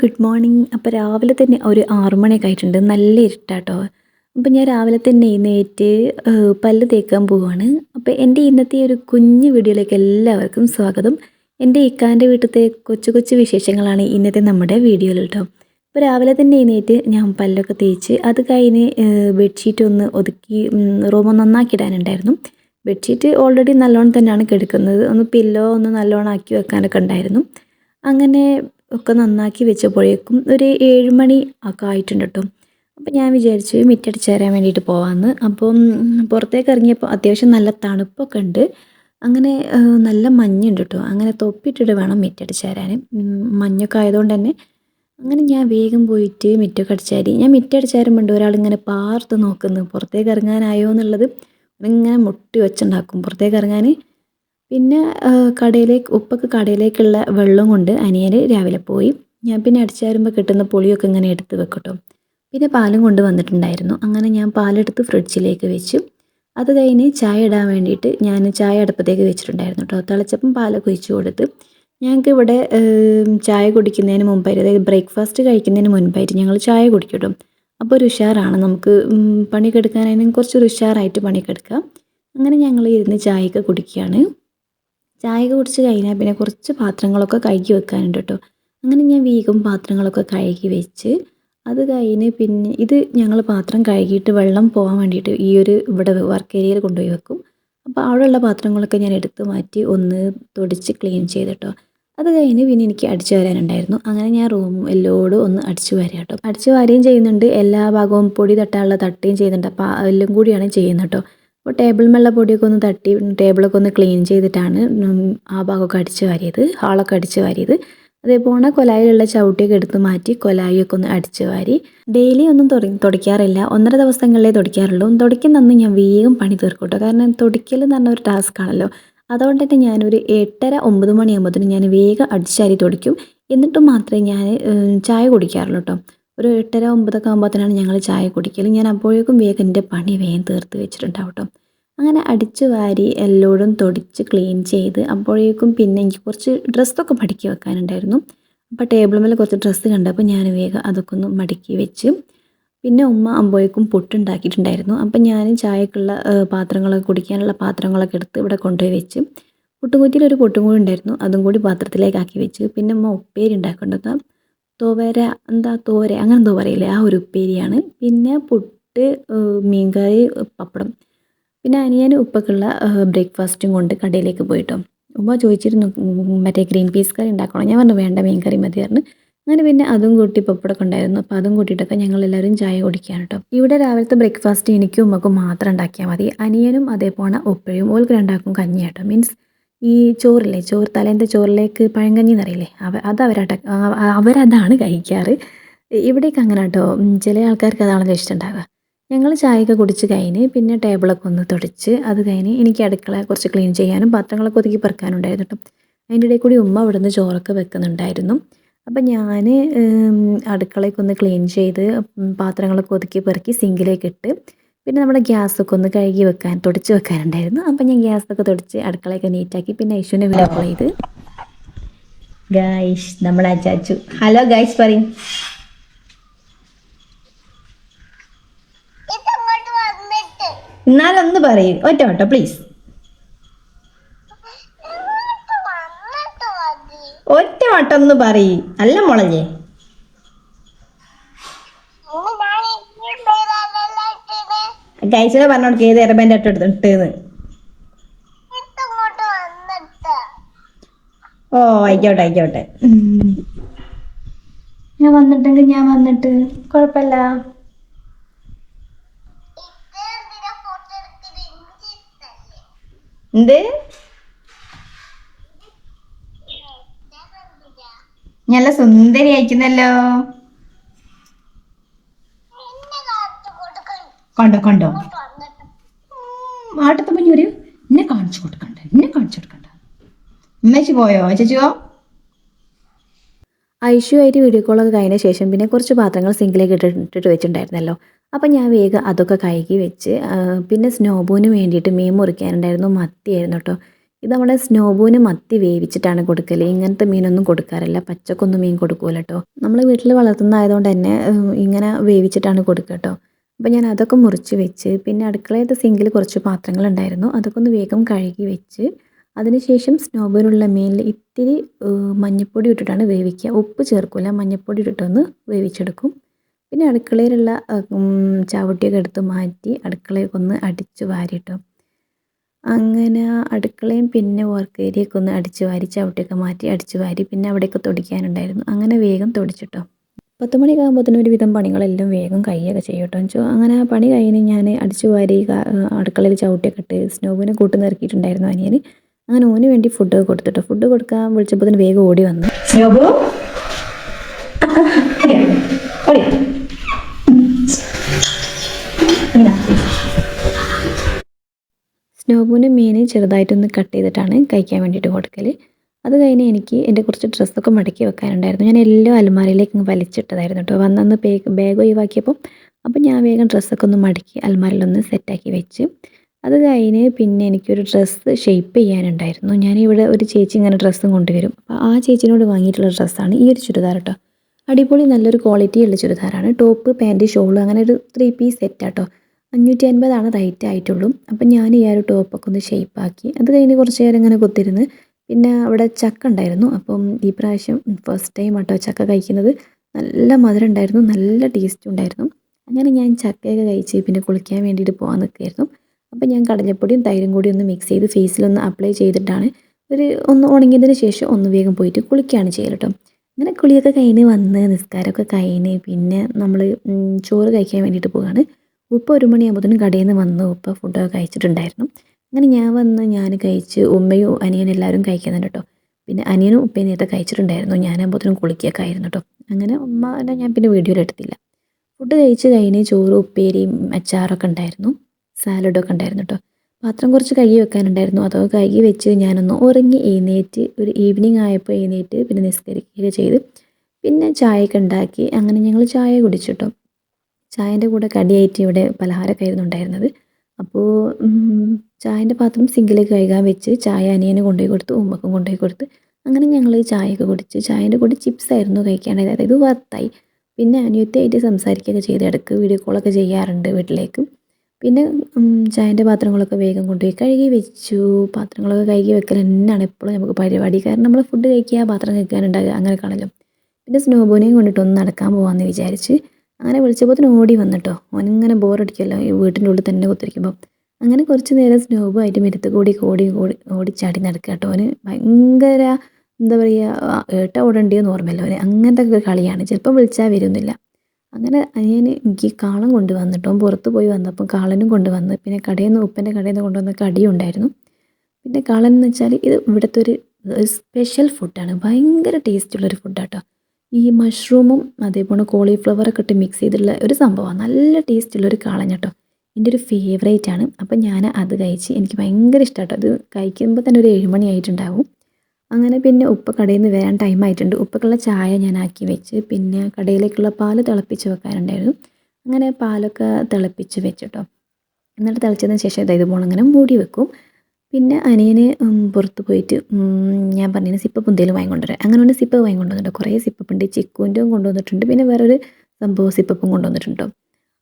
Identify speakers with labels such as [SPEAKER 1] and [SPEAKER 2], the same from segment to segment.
[SPEAKER 1] Good morning. അപ്പോൾ രാവിലെ തന്നെ ഒരു ആറു മണിയൊക്കെ ആയിട്ടുണ്ട്. നല്ല ഇരുട്ടാട്ടോ. അപ്പോൾ ഞാൻ രാവിലെ തന്നെ എഴുന്നേറ്റ് പല്ല് തേക്കാൻ പോവുകയാണ് അപ്പോൾ എന്റെ ഇന്നത്തെ ഒരു കുഞ്ഞു വീഡിയോയിലേക്ക് എല്ലാവർക്കും സ്വാഗതം. എന്റെ ഇക്കാന്റെ വീട്ടിലത്തെ കൊച്ചു കൊച്ചു വിശേഷങ്ങളാണ് ഇന്നത്തെ നമ്മുടെ വീഡിയോയിൽ കേട്ടോ. അപ്പോൾ രാവിലെ തന്നെ എഴുന്നേറ്റ് ഞാൻ പല്ലൊക്കെ തേച്ച് അത് കഴിഞ്ഞ് ബെഡ്ഷീറ്റ് ഒന്ന് ഒതുക്കി റൂം നന്നാക്കി ഇടാനുണ്ടായിരുന്നു. ബെഡ്ഷീറ്റ് ഓൾറെഡി നല്ലോണം തന്നെയാണ് കിടക്കുന്നത്. ഒന്ന് പില്ലോ ഒന്ന് നല്ലോണം ആക്കി വെക്കാനൊക്കെ ഉണ്ടായിരുന്നു. അങ്ങനെ ഒക്കെ നന്നാക്കി വെച്ചപ്പോഴേക്കും ഒരു ഏഴ് മണി ഒക്കെ ആയിട്ടുണ്ട് കേട്ടോ. അപ്പം ഞാൻ വിചാരിച്ചു മിറ്റടിച്ച് തരാൻ വേണ്ടിയിട്ട് പോവാമെന്ന് അപ്പം പുറത്തേക്ക് ഇറങ്ങിയപ്പോൾ അത്യാവശ്യം നല്ല തണുപ്പൊക്കെ ഉണ്ട്. അങ്ങനെ നല്ല മഞ്ഞുണ്ട് കേട്ടോ. അങ്ങനെ തൊപ്പിയിട്ടിട്ട് വേണം മിറ്റടിച്ച് തരാൻ മഞ്ഞൊക്കെ ആയതുകൊണ്ട് തന്നെ അങ്ങനെ ഞാൻ വേഗം പോയിട്ട് മിറ്റൊക്കെ അടിച്ചാരി ഞാൻ മിറ്റടിച്ച് തരുമ്പോണ്ട് ഒരാളിങ്ങനെ പാർത്ത് നോക്കുന്നു. പുറത്തേക്ക് ഇറങ്ങാനായോ എന്നുള്ളത്. ഇങ്ങനെ മുട്ടി വെച്ചുണ്ടാക്കും. പുറത്തേക്ക് ഇറങ്ങാൻ പിന്നെ കടയിലേക്ക് ഉപ്പൊക്കെ കടയിലേക്കുള്ള വെള്ളം കൊണ്ട് അനിയൻ രാവിലെ പോയി. ഞാൻ പിന്നെ അടിച്ചാരുമ്പോൾ കിട്ടുന്ന പുളിയൊക്കെ ഇങ്ങനെ എടുത്ത് വെക്കട്ടോ. പിന്നെ പാലും കൊണ്ട് വന്നിട്ടുണ്ടായിരുന്നു. അങ്ങനെ ഞാൻ പാലെടുത്ത് ഫ്രിഡ്ജിലേക്ക് വെച്ചു. അത് കഴിഞ്ഞ് ചായ ഇടാൻ വേണ്ടിയിട്ട് ഞാൻ ചായ അടുപ്പത്തേക്ക് വെച്ചിട്ടുണ്ടായിരുന്നു കേട്ടോ. തിളച്ചപ്പം പാലൊക്കെ ഒഴിച്ചു കൊടുത്ത്. ഞങ്ങൾക്ക് ഇവിടെ ചായ കുടിക്കുന്നതിന് മുമ്പായിട്ട് അതായത് ബ്രേക്ക്ഫാസ്റ്റ് കഴിക്കുന്നതിന് മുൻപായിട്ട് ഞങ്ങൾ ചായ കുടിക്കും അപ്പോൾ ഒരു ഉഷാറാണ് നമുക്ക് പണിക്കെടുക്കാനായാലും എടുക്കാനായാലും കുറച്ചൊരു ഉഷാറായിട്ട് പണിയൊക്കെ എടുക്കാം. അങ്ങനെ ഞങ്ങൾ ഇരുന്ന് ചായയൊക്കെ കുടിക്കുകയാണ്. ചായയൊക്കെ കുടിച്ച് കഴിഞ്ഞാൽ പിന്നെ കുറച്ച് പാത്രങ്ങളൊക്കെ കഴുകി വെക്കാനുണ്ട് കേട്ടോ. അങ്ങനെ ഞാൻ വേഗം പാത്രങ്ങളൊക്കെ കഴുകി വെച്ച് അത് കഴിഞ്ഞ് പിന്നെ ഇത് ഞങ്ങൾ പാത്രം കഴുകിയിട്ട് വെള്ളം പോകാൻ വേണ്ടിയിട്ട് ഈ ഒരു ഇവിടെ വർക്ക് ഏരിയയിൽ കൊണ്ടുപോയി വെക്കും. അപ്പോൾ അവിടെയുള്ള പാത്രങ്ങളൊക്കെ ഞാൻ എടുത്ത് മാറ്റി ഒന്ന് തുടച്ച് ക്ലീൻ ചെയ്തിട്ടോ അത് കഴിഞ്ഞ് പിന്നെ എനിക്ക് അടിച്ചു വരാനുണ്ടായിരുന്നു. അങ്ങനെ ഞാൻ റൂമും എല്ലോടും ഒന്ന് അടിച്ചു വാരി കേട്ടോ. അടിച്ചു വാരുകയും ചെയ്യുന്നുണ്ട്. എല്ലാ ഭാഗവും പൊടി തട്ടാനുള്ള തട്ടുകയും ചെയ്യുന്നുണ്ട്. അപ്പോൾ എല്ലാം കൂടിയാണ് ചെയ്യുന്നത് കേട്ടോ. അപ്പോൾ ടേബിൾ മേളിലെ പൊടിയൊക്കെ ഒന്ന് തട്ടി ടേബിളൊക്കെ ഒന്ന് ക്ലീൻ ചെയ്തിട്ടാണ് ആ ഭാഗമൊക്കെ അടിച്ച് വാരിയത് ഹാളൊക്കെ അടിച്ച് വാരിയത്. അതേപോലെ കൊലായിലുള്ള ചവിട്ടിയൊക്കെ എടുത്ത് മാറ്റി കൊലായിയൊക്കെ ഒന്ന് അടിച്ച് വാരി. ഡെയിലി ഒന്നും തുട തുടയ്ക്കാറില്ല. ഒന്നര ദിവസങ്ങളിലേ തുടയ്ക്കാറുള്ളൂ. തുടയ്ക്കുന്നന്ന് ഞാൻ വേഗം പണി തീർക്കൂട്ടോ കാരണം തുടയ്ക്കൽ എന്ന് പറഞ്ഞ ഒരു ടാസ്ക് ആണല്ലോ. അതുകൊണ്ട് തന്നെ ഞാനൊരു എട്ടര ഒമ്പത് മണിയാകുമ്പോഴത്തേനും ഞാൻ വേഗം അടിച്ചാരി തുടയ്ക്കും. എന്നിട്ട് മാത്രമേ ഞാൻ ചായ കുടിക്കാറുള്ളൂ കേട്ടോ. ഒരു എട്ടര ഒമ്പതൊക്കെ ആകുമ്പോഴത്തേനാണ് ഞങ്ങൾ ചായ കുടിക്കൽ ഞാൻ അപ്പോഴേക്കും വേഗം എന്റെ പണി വേഗം തീർത്ത് വെച്ചിട്ടുണ്ടാവും കേട്ടോ. അങ്ങനെ അടിച്ചു വാരി എല്ലോടും തൊടിച്ച് ക്ലീൻ ചെയ്ത് അപ്പോഴേക്കും പിന്നെ എനിക്ക് കുറച്ച് ഡ്രസ്സൊക്കെ മടക്കി വെക്കാനുണ്ടായിരുന്നു. അപ്പോൾ ടേബിൾ മേലെ കുറച്ച് ഡ്രസ്സ് കണ്ടപ്പോൾ ഞാൻ വേഗം അതൊക്കെ ഒന്ന് മടക്കി വെച്ച് പിന്നെ ഉമ്മ അമ്പോയ്ക്കും പുട്ടുണ്ടാക്കിയിട്ടുണ്ടായിരുന്നു. അപ്പം ഞാൻ ചായക്കുള്ള പാത്രങ്ങളൊക്കെ കുടിക്കാനുള്ള പാത്രങ്ങളൊക്കെ എടുത്ത് ഇവിടെ കൊണ്ടുപോയി വെച്ച് പുട്ടുകുറ്റിയിൽ ഒരു പൊട്ടും കൂടി ഉണ്ടായിരുന്നു. അതും കൂടി പാത്രത്തിലേക്ക് ആക്കി വെച്ച്. പിന്നെ ഉമ്മ ഉപ്പേരി ഉണ്ടാക്കേണ്ടത് തോവര എന്താ തോര? അങ്ങനെ എന്തോ പറയില്ലേ? ആ ഒരു ഉപ്പേരിയാണ്. പിന്നെ പുട്ട് മീൻകറി പപ്പടം. പിന്നെ അനിയന് ഉപ്പക്കുള്ള ബ്രേക്ക്ഫാസ്റ്റും കൊണ്ട് കടയിലേക്ക് പോയിട്ടോ. ഉമ്മ ചോദിച്ചിരുന്നു മറ്റേ ഗ്രീൻ പീസ് കറി ഉണ്ടാക്കണം? ഞാൻ പറഞ്ഞു വേണ്ട മീൻ കറി മതി പറഞ്ഞു. അങ്ങനെ പിന്നെ അതും കൂട്ടി പപ്പടമൊക്കെ ഉണ്ടായിരുന്നു. അപ്പോൾ അതും കൂട്ടിയിട്ടൊക്കെ ഞങ്ങൾ എല്ലാവരും ചായ കുടിക്കുകയാണ് കേട്ടോ. ഇവിടെ രാവിലത്തെ ബ്രേക്ക്ഫാസ്റ്റ് എനിക്കും ഉമ്മക്കും മാത്രം ഉണ്ടാക്കിയാൽ മതി. അനിയനും അതേപോലെ ഉപ്പയും ഓൾക്ക് രണ്ടാക്കും കഞ്ഞി കേട്ടോ മീൻസ് ഈ ചോറില്ലേ ചോറ് തലേന്റെ ചോറിലേക്ക് പഴങ്കഞ്ഞി എന്നറിയില്ലേ? അവ അത് അവരട്ട അവരതാണ് കഴിക്കാറ്. ഇവിടേക്ക് അങ്ങനെ കേട്ടോ ചില ആൾക്കാർക്ക് അതാണല്ലോ ഇഷ്ടമുണ്ടാവുക ഞങ്ങൾ ചായയൊക്കെ കുടിച്ച് കഴിഞ്ഞ് പിന്നെ ടേബിളൊക്കെ ഒന്ന് തുടച്ച് അത് കഴിഞ്ഞ് എനിക്ക് അടുക്കള കുറച്ച് ക്ലീൻ ചെയ്യാനും പാത്രങ്ങളൊക്കെ ഒതുക്കി പെറുക്കാനും ഉണ്ടായിരുന്നു കേട്ടോ അതിന്റെ ഇടയിൽ കൂടി ഉമ്മ അവിടെ നിന്ന് ചോറൊക്കെ വെക്കുന്നുണ്ടായിരുന്നു. അപ്പം ഞാൻ അടുക്കളയൊക്കെ ഒന്ന് ക്ലീൻ ചെയ്ത് പാത്രങ്ങളൊക്കെ ഒതുക്കി പെറുക്കി സിങ്കിലേക്ക് ഇട്ട് പിന്നെ നമ്മുടെ ഗ്യാസൊക്കെ ഒന്ന് കഴുകി വെക്കാൻ തുടച്ച് വെക്കാനുണ്ടായിരുന്നു. അപ്പം ഞാൻ ഗ്യാസൊക്കെ തുടച്ച് അടുക്കളയൊക്കെ നീറ്റാക്കി പിന്നെ ഐശുവിനെ വീഡിയോ കോൾ ചെയ്ത്
[SPEAKER 2] ഗായ്ഷ് നമ്മൾ അച്ചാച്ചു. ഹലോ ഗായ്സ് പറയും. എന്നാലൊന്ന് പറയൂ. ഒറ്റ വട്ടം പ്ലീസ് ഒറ്റ വട്ടം ഒന്ന് പറയൂ. അല്ല മുളഞ്ഞേ
[SPEAKER 3] ഇന്ന് ഞാൻ ഈ പേരല്ലല്ലോ
[SPEAKER 2] ഗൈസിനെ പറഞ്ഞോടക്ക് ഏത് എറബന്റെ
[SPEAKER 3] ഇതങ്ങോട്ട് വന്നിട്ട്.
[SPEAKER 2] ഓ ആയിക്കോട്ടെ ആയിക്കോട്ടെ.
[SPEAKER 1] ഞാൻ വന്നിട്ടെങ്കിൽ ഞാൻ വന്നിട്ട്. കുഴപ്പമില്ല.
[SPEAKER 2] എന്ത്? നല്ല സുന്ദരി അയക്കുന്നല്ലോ. കണ്ടോ കണ്ടോ?
[SPEAKER 3] ആട്ടത്തെ വന്നിട്ട്
[SPEAKER 2] ആട്ടത്തെ എന്നെ കാണിച്ചു കൊടുക്കണ്ട എന്നെ കാണിച്ചു കൊടുക്കണ്ട. എന്നു പോയോ? ചേച്ചിയോ
[SPEAKER 1] ഐഷുവായിട്ട് വീഡിയോ കോളൊക്കെ കഴിഞ്ഞ ശേഷം പിന്നെ കുറച്ച് പാത്രങ്ങൾ സിങ്കിലേക്ക് ഇട്ടിട്ട് വെച്ചിട്ടുണ്ടായിരുന്നല്ലോ. അപ്പം ഞാൻ വേഗം അതൊക്കെ കഴുകി വെച്ച് പിന്നെ സ്നോബൂന് വേണ്ടിയിട്ട് മീൻ മുറിക്കാനുണ്ടായിരുന്നു മത്തിയായിരുന്നു കേട്ടോ ഇത് നമ്മുടെ സ്നോബൂന് മത്തി വേവിച്ചിട്ടാണ് കൊടുക്കൽ ഇങ്ങനത്തെ മീനൊന്നും കൊടുക്കാറില്ല. പച്ചക്കൊന്നും മീൻ കൊടുക്കൂല കേട്ടോ നമ്മൾ വീട്ടിൽ വളർത്തുന്നതായതുകൊണ്ട് തന്നെ ഇങ്ങനെ വേവിച്ചിട്ടാണ് കൊടുക്കുക കേട്ടോ അപ്പോൾ ഞാൻ അതൊക്കെ മുറിച്ച് വെച്ച് പിന്നെ അടുക്കളയത്തെ സിങ്കിൽ കുറച്ച് പാത്രങ്ങളുണ്ടായിരുന്നു. അതൊക്കെ ഒന്ന് വേഗം കഴുകി വെച്ച് അതിനുശേഷം സ്നോബൂനുള്ള മീനിൽ ഇത്തിരി മഞ്ഞൾപ്പൊടി ഇട്ടിട്ടാണ് വേവിക്കുക. ഉപ്പ് ചേർക്കില്ല മഞ്ഞൾപ്പൊടി ഇട്ടിട്ടൊന്ന് വേവിച്ചെടുക്കും. പിന്നെ അടുക്കളയിലുള്ള ചവിട്ടിയൊക്കെ എടുത്ത് മാറ്റി അടുക്കളയൊക്കെ ഒന്ന് അടിച്ച് വാരിട്ടോ അങ്ങനെ അടുക്കളയും പിന്നെ വർക്ക് ഒന്ന് അടിച്ച് വാരി ചവിട്ടിയൊക്കെ മാറ്റി അടിച്ച് വാരി പിന്നെ അവിടെയൊക്കെ തുടയ്ക്കാനുണ്ടായിരുന്നു അങ്ങനെ വേഗം തുടച്ചിട്ടോ. പത്ത് മണിയൊക്കെ ഒരു ഒരുവിധം പണികളെല്ലാം വേഗം കൈയൊക്കെ ചെയ്യട്ടോ വെച്ചോ അങ്ങനെ ആ പണി കഴിഞ്ഞ് ഞാൻ അടിച്ചു വാരി അടുക്കളയിൽ ചവിട്ടിയൊക്കെ ഇട്ട് സ്നോവിനെ കൂട്ട് നിറക്കിയിട്ടുണ്ടായിരുന്നു അനിയന്. അങ്ങനെ ഓന് വേണ്ടി ഫുഡ് കൊടുത്തിട്ടോ ഫുഡ് കൊടുക്കാൻ വിളിച്ചപ്പോൾ തന്നെ വേഗം ഓടി വന്നു.
[SPEAKER 2] സ്നോബുവിന്.
[SPEAKER 1] സ്നോബൂന് മീൻ ചെറുതായിട്ടൊന്ന് കട്ട് ചെയ്തിട്ടാണ് കഴിക്കാൻ വേണ്ടിയിട്ട് കൊടുക്കൽ അത് കഴിഞ്ഞ് എനിക്ക് എന്റെ കുറച്ച് ഡ്രസ്സൊക്കെ മടക്കി വെക്കാനുണ്ടായിരുന്നു. ഞാൻ എല്ലാം അലമാരയിലേക്ക് വലിച്ചിട്ടതായിരുന്നു കേട്ടോ. വന്നന്ന് ബാഗ് ബാഗ് ഒഴിവാക്കിയപ്പോൾ അപ്പോൾ ഞാൻ വേഗം ഡ്രസ്സൊക്കെ ഒന്ന് മടക്കി അലമാരയിലൊന്ന് സെറ്റാക്കി വെച്ച്. അത് കഴിഞ്ഞ് പിന്നെ എനിക്കൊരു ഡ്രസ്സ് ഷെയ്പ്പ് ചെയ്യാനുണ്ടായിരുന്നു. ഞാനിവിടെ ഒരു ചേച്ചി ഇങ്ങനെ ഡ്രസ്സും കൊണ്ടുവരും. അപ്പോൾ ആ ചേച്ചിനോട് വാങ്ങിയിട്ടുള്ള ഡ്രസ്സാണ് ഈ ഒരു ചുരിദാർ കേട്ടോ. അടിപൊളി നല്ലൊരു ക്വാളിറ്റി ഉള്ള ചുരിദാറാണ്. ടോപ്പ് പാന്റ് ഷോൾ അങ്ങനെ ഒരു ത്രീ പീസ് സെറ്റാട്ടോ അഞ്ഞൂറ്റി അൻപതാണ് റേറ്റ് ആയിട്ടുള്ളൂ. അപ്പം ഞാൻ ഈ ഒരു ടോപ്പൊക്കെ ഒന്ന് ഷെയ്പ്പാക്കി അത് കഴിഞ്ഞ് കുറച്ച് നേരം ഇങ്ങനെ കുത്തിരുന്ന് പിന്നെ അവിടെ ചക്ക ഉണ്ടായിരുന്നു. അപ്പം ഈ പ്രാവശ്യം ഫസ്റ്റ് ടൈം ആട്ടോ ചക്ക കഴിക്കുന്നത്. നല്ല മധുരം ഉണ്ടായിരുന്നു. നല്ല ടേസ്റ്റ് ഉണ്ടായിരുന്നു. അങ്ങനെ ഞാൻ ചക്കയൊക്കെ കഴിച്ച് പിന്നെ കുളിക്കാൻ വേണ്ടിയിട്ട് പോകാൻ നിൽക്കുകയായിരുന്നു. അപ്പം ഞാൻ കടലപ്പൊടിയും തൈരും കൂടി ഒന്ന് മിക്സ് ചെയ്ത് ഫേസിലൊന്ന് അപ്ലൈ ചെയ്തിട്ടാണ് ഒരു ഒന്ന് ഉണങ്ങിയതിന് ശേഷം ഒന്ന് വേഗം പോയിട്ട് കുളിക്കുകയാണ് ചെയ്യൽ കേട്ടോ അങ്ങനെ കുളിയൊക്കെ കഴിഞ്ഞ് വന്ന് നിസ്കാരമൊക്കെ കഴിഞ്ഞ് പിന്നെ നമ്മൾ ചോറ് കഴിക്കാൻ വേണ്ടിയിട്ട് പോവുകയാണ് ഉപ്പ ഒരു മണിയാകുമ്പോഴത്തേനും കടയിൽ നിന്ന് വന്ന് ഉപ്പ ഫുഡൊക്കെ കഴിച്ചിട്ടുണ്ടായിരുന്നു. അങ്ങനെ ഞാൻ വന്ന് ഞാൻ കഴിച്ച് ഉമ്മയും അനിയനും എല്ലാവരും കഴിക്കുന്നുണ്ട് കേട്ടോ പിന്നെ അനിയനും ഉപ്പയും നേരത്തെ കഴിച്ചിട്ടുണ്ടായിരുന്നു. ഞാനാകുമ്പോഴത്തേനും കുളിക്കുകയൊക്കെ ആയിരുന്നു കേട്ടോ അങ്ങനെ ഉമ്മ ഞാൻ പിന്നെ വീഡിയോയിൽ എടുത്തില്ല. ഫുഡ് കഴിച്ച് കഴിഞ്ഞ് ചോറ് ഉപ്പേരിയും അച്ചാറൊക്കെ ഉണ്ടായിരുന്നു. സാലഡൊക്കെ ഉണ്ടായിരുന്നു കേട്ടോ പാത്രം കുറച്ച് കഴുകി വെക്കാനുണ്ടായിരുന്നു. അതൊക്കെ കഴുകി വെച്ച് ഞാനൊന്ന് ഉറങ്ങി എഴുന്നേറ്റ് ഒരു ഈവനിങ് ആയപ്പോൾ എഴുന്നേറ്റ് പിന്നെ നിസ്കരിക്കുകയൊക്കെ ചെയ്ത് പിന്നെ ചായയൊക്കെ ഉണ്ടാക്കി അങ്ങനെ ഞങ്ങൾ ചായ കുടിച്ചു കേട്ടോ ചായന്റെ കൂടെ കടിയായിട്ട് ഇവിടെ പലഹാരമൊക്കെ ആയിരുന്നു ഉണ്ടായിരുന്നത്. അപ്പോൾ ചായന്റെ പാത്രം സിങ്കിലേക്ക് കഴുകാൻ വെച്ച് ചായ അനിയന് കൊണ്ടുപോയി കൊടുത്തു ഉമ്മക്കും കൊണ്ടുപോയി കൊടുത്ത്. അങ്ങനെ ഞങ്ങൾ ചായയൊക്കെ കുടിച്ച് ചായന്റെ കൂടെ ചിപ്സ് ആയിരുന്നു കഴിക്കാനായത് അതായത് വർത്തായി പിന്നെ അനിയത്തിയായിട്ട് സംസാരിക്കുകയൊക്കെ ചെയ്ത്. ഇടയ്ക്ക് വീഡിയോ കോളൊക്കെ ചെയ്യാറുണ്ട് വീട്ടിലേക്ക്. പിന്നെ ചായന്റെ പാത്രങ്ങളൊക്കെ വേഗം കൊണ്ടുപോയി കഴുകി വെച്ചു. പാത്രങ്ങളൊക്കെ കഴുകി വെക്കൽ തന്നെയാണ് എപ്പോഴും നമുക്ക് പരിപാടി. കാരണം നമ്മൾ ഫുഡ് കഴിക്കുക പാത്രം കഴിക്കാനുണ്ടാകുക അങ്ങനെ കാണല്ലോ പിന്നെ സ്നോബോനെയും കൊണ്ടിട്ട് ഒന്ന് നടക്കാൻ പോകാമെന്ന് വിചാരിച്ച്. അങ്ങനെ വിളിച്ചപ്പോൾ ഓടി വന്നിട്ടോ ഓനിങ്ങനെ ബോറടിക്കുമല്ലോ ഈ വീട്ടിന്റെ ഉള്ളിൽ തന്നെ കുത്തിരിക്കുമ്പോൾ അങ്ങനെ കുറച്ച് നേരം സ്നോബുമായിട്ട് മിരുത്ത് കൂടി കൂടി ഓടി ഓടിച്ചാടി നടക്കുക കേട്ടോ. അവന് ഭയങ്കര എന്താ പറയുക ഏട്ട ഓടേണ്ടിയെന്ന് ഓർമ്മയില്ല. അവന് അങ്ങനത്തെ ഒരു കളിയാണ്. ചിലപ്പോൾ വിളിച്ചാൽ വരുന്നില്ല. അങ്ങനെ അനിയൻ എനിക്ക് കാളം കൊണ്ടുവന്നിട്ടോ പുറത്ത് പോയി വന്നപ്പോൾ കാളനും കൊണ്ടുവന്ന് പിന്നെ കടയിൽ നിന്ന് ഉപ്പന്റെ കടയിൽ നിന്ന് കൊണ്ടുവന്ന കടിയും ഉണ്ടായിരുന്നു. പിന്നെ കാളൻ എന്ന് വെച്ചാൽ ഇത് ഇവിടുത്തെ ഒരു സ്പെഷ്യൽ ഫുഡാണ് ഭയങ്കര ടേസ്റ്റുള്ളൊരു ഫുഡാട്ടോ ഈ മഷ്റൂമും അതേപോലെ കോളിഫ്ലവറൊക്കെ ഇട്ട് മിക്സ് ചെയ്തിട്ടുള്ള ഒരു സംഭവമാണ് നല്ല ടേസ്റ്റുള്ളൊരു കാളൻ കേട്ടോ. എന്റെ ഒരു ഫേവറേറ്റ് ആണ്. അപ്പം ഞാൻ അത് കഴിച്ച് എനിക്ക് ഭയങ്കര ഇഷ്ടമാട്ടോ അത് കഴിക്കുമ്പോൾ തന്നെ ഒരു ഏഴുമണി ആയിട്ടുണ്ടാവും. അങ്ങനെ പിന്നെ ഉപ്പ കടയിൽ നിന്ന് വരാൻ ടൈം ആയിട്ടുണ്ട്. ഉപ്പക്കുള്ള ചായ ഞാൻ ആക്കി വെച്ച് പിന്നെ കടയിലേക്കുള്ള പാൽ തിളപ്പിച്ച് വെക്കാനുണ്ടായിരുന്നു. അങ്ങനെ പാലൊക്കെ തിളപ്പിച്ച് വെച്ചിട്ടോ. എന്നിട്ട് തിളച്ചതിന് ശേഷം ഇതായത് അങ്ങനെ മൂടി വെക്കും. പിന്നെ അനിയന് പുറത്ത് പോയിട്ട് ഞാൻ പറഞ്ഞതിന് സിപ്പപ്പ് എന്തെങ്കിലും വാങ്ങിക്കൊണ്ടുവരാം അങ്ങനെ ഒന്ന് സിപ്പ് സിപ്പപ്പ് വാങ്ങിക്കൊണ്ടുവന്നിട്ടുണ്ട്. കുറേ സിപ്പ് ഉണ്ട്. ചിക്കുവിന്റെയും കൊണ്ടുവന്നിട്ടുണ്ട്. പിന്നെ വേറൊരു സംഭവം സിപ്പപ്പും കൊണ്ടുവന്നിട്ടുണ്ടോ?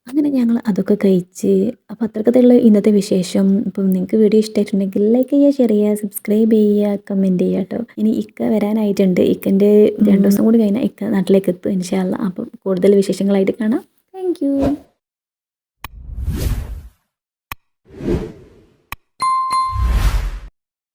[SPEAKER 1] അങ്ങനെ ഞങ്ങൾ അതൊക്കെ കഴിച്ച് അപ്പോൾ അത്രക്കത്തുള്ള ഇന്നത്തെ വിശേഷം. ഇപ്പം നിങ്ങൾക്ക് വീഡിയോ ഇഷ്ടമായിട്ടുണ്ടെങ്കിൽ ലൈക്ക് ചെയ്യുക ഷെയർ ചെയ്യുക സബ്സ്ക്രൈബ് ചെയ്യുക കമന്റ് ചെയ്യുക കേട്ടോ. ഇനി ഇക്ക വരാനായിട്ടുണ്ട്. ഇക്കന്റെ രണ്ട് ദിവസം കൂടി കഴിഞ്ഞാൽ ഇക്ക നാട്ടിലേക്ക് എത്തും ഇൻഷാല്ല അപ്പം കൂടുതൽ വിശേഷങ്ങളായിട്ട് കാണാം. താങ്ക്